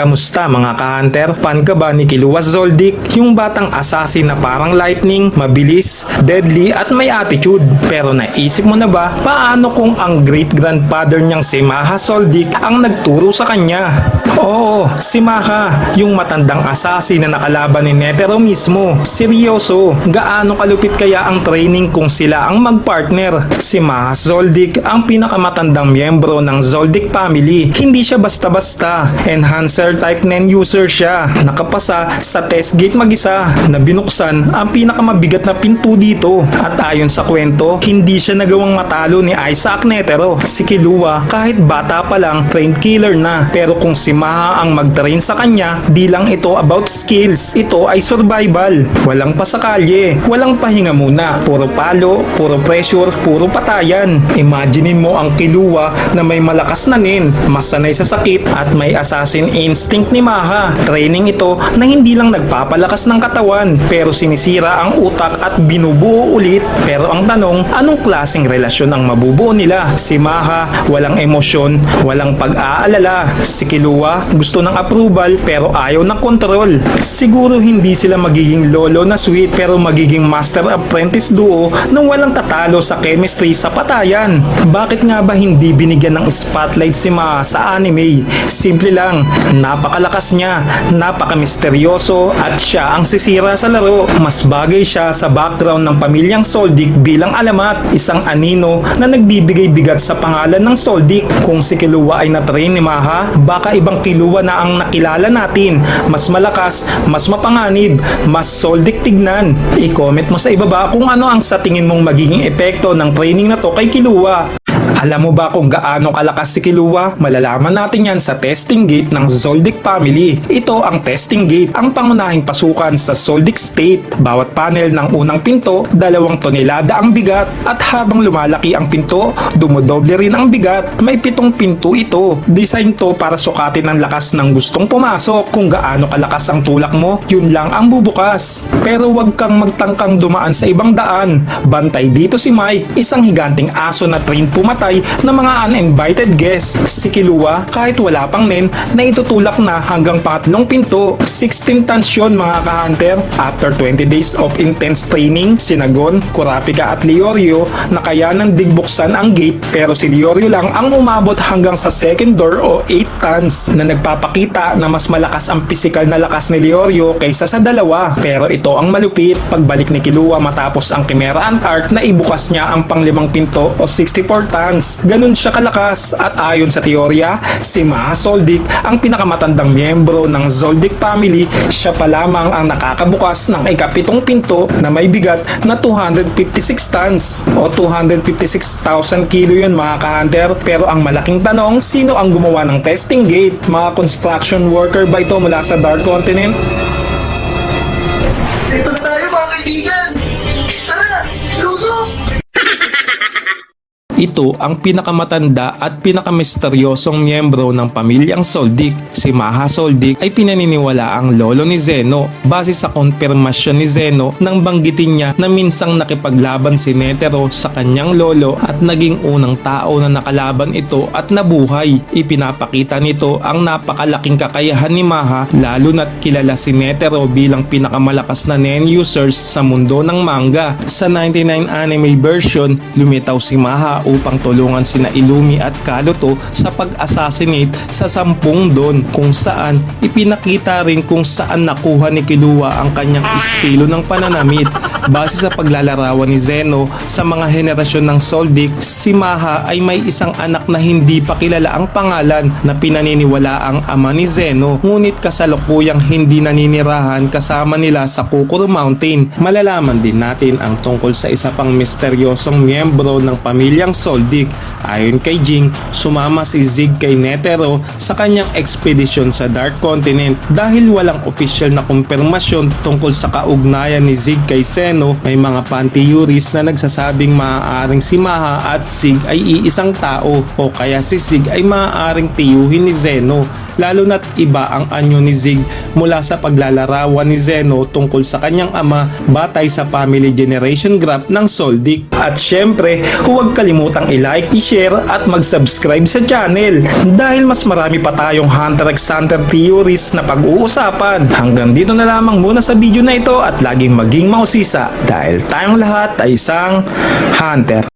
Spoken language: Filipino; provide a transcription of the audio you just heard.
Kamusta mga ka-hunter? Fan ka ba ni Kiluwas Zoldyck? Yung batang assassin na parang lightning, mabilis, deadly at may attitude. Pero naisip mo na ba paano kung ang great grandfather niyang si Maha Zoldyck ang nagturo sa kanya? Oo, si Maha, yung matandang assassin na nakalaban ni Netero mismo. Seryoso, gaano kalupit kaya ang training kung sila ang magpartner? Si Maha Zoldyck ang pinakamatandang miyembro ng Zoldyck family. Hindi siya basta-basta. Enhancer type 9 user siya. Nakapasa sa test gate mag-isa na binuksan ang pinakamabigat na pinto dito. At ayon sa kwento, hindi siya nagawang matalo ni Isaac Netero. Si Kilua kahit bata pa lang trained killer na. Pero kung si Maha ang mag-train sa kanya, di lang ito about skills. Ito ay survival. Walang pasakalye, walang pahinga muna. Puro palo, puro pressure, puro patayan. Imaginein mo ang Kilua na may malakas na nin, masanay sa sakit at may assassin instinct ni Maha. Training ito na hindi lang nagpapalakas ng katawan pero sinisira ang utak at binubuo ulit. Pero ang tanong, anong klaseng relasyon ang mabubuo nila? Si Maha, walang emosyon, walang pag-aalala. Si Kilua, gusto ng approval pero ayaw ng control. Siguro hindi sila magiging lolo na sweet pero magiging master apprentice duo nang walang tatalo sa chemistry sa patayan. Bakit nga ba hindi binigyan ng spotlight si Maha sa anime? Simple lang, napakalakas niya, napaka-misteryoso at siya ang sisira sa laro. Mas bagay siya sa background ng pamilyang Soldic bilang alamat, isang anino na nagbibigay bigat sa pangalan ng Soldic. Kung si Kilua ay natrain ni Maha, baka ibang Kilua na ang nakilala natin. Mas malakas, mas mapanganib, mas Soldic tignan. I-comment mo sa ibaba kung ano ang sa tingin mong magiging epekto ng training na to kay Kilua. Alam mo ba kung gaano kalakas si Kilua? Malalaman natin yan sa testing gate ng Zoldyck family. Ito ang testing gate, ang pangunahing pasukan sa Zoldyck State. Bawat panel ng unang pinto, dalawang tonelada ang bigat at habang lumalaki ang pinto, dumodoble rin ang bigat. May pitong pinto ito. Design to para sukatin ang lakas ng gustong pumasok. Kung gaano kalakas ang tulak mo, yun lang ang bubukas. Pero wag kang magtangkang dumaan sa ibang daan. Bantay dito si Mike, isang higanting aso na train pumatay ng mga uninvited guests. Si Kilua, kahit wala pang nen, na itutulak na hanggang pangatlong pinto. 16 tons yun mga ka-hunter. After 20 days of intense training, sinagon, Kurapika at Leorio na kaya nang digbuksan ang gate pero si Leorio lang ang umabot hanggang sa second door o 8 tons na nagpapakita na mas malakas ang physical na lakas ni Leorio kaysa sa dalawa. Pero ito ang malupit. Pagbalik ni Kilua matapos ang Chimera Ant Art na ibukas niya ang panglimang pinto o 64 tons. Ganun siya kalakas at ayon sa teorya, si Maha Zoldyck ang pinakamatandang miyembro ng Zoldyck family. Siya pa lamang ang nakakabukas ng ikapitong pinto na may bigat na 256 tons o 256,000 kilo yun mga ka-hunter. Pero ang malaking tanong, sino ang gumawa ng testing gate? Mga construction worker ba ito mula sa Dark Continent? Ito ang pinakamatanda at pinakamisteryosong miyembro ng pamilyang Soldic. Si Maha Soldic ay pinaniniwala ang lolo ni Zeno base sa konfirmasyon ni Zeno nang banggitin niya na minsang nakipaglaban si Netero sa kanyang lolo at naging unang tao na nakalaban ito at nabuhay. Ipinapakita nito ang napakalaking kakayahan ni Maha lalo na't kilala si Netero bilang pinakamalakas na nen users sa mundo ng manga. Sa 99 anime version, lumitaw si Maha upang tulungan sina Ilumi at Kaluto sa pag-assassinate sa sampung don kung saan ipinakita rin kung saan nakuha ni Kilua ang kanyang estilo ng pananamit. Base sa paglalarawan ni Zeno sa mga henerasyon ng Soldic, si Maha ay may isang anak na hindi pa kilala ang pangalan na pinaniniwala ang ama ni Zeno ngunit kasalukuyang hindi naninirahan kasama nila sa Kukuro Mountain. Malalaman din natin ang tungkol sa isa pang misteryosong miyembro ng pamilyang Soldic. Ayon kay Jing, sumama si Zig kay Netero sa kanyang ekspedisyon sa Dark Continent dahil walang opisyal na kumpirmasyon tungkol sa kaugnayan ni Zig kay Seno, may mga pantheories na nagsasabing maaaring si Maha at Zig ay iisang tao o kaya si Zig ay maaaring tiyuhin ni Zeno lalo na't iba ang anyo ni Zig mula sa paglalarawan ni Zeno tungkol sa kanyang ama batay sa family generation graph ng Soldic. At syempre, huwag kalimutang i-like, i-share at mag-subscribe sa channel dahil mas marami pa tayong Hunter x Hunter theories na pag-uusapan. Hanggang dito na lamang muna sa video na ito at laging maging mausisa dahil tayong lahat ay isang Hunter.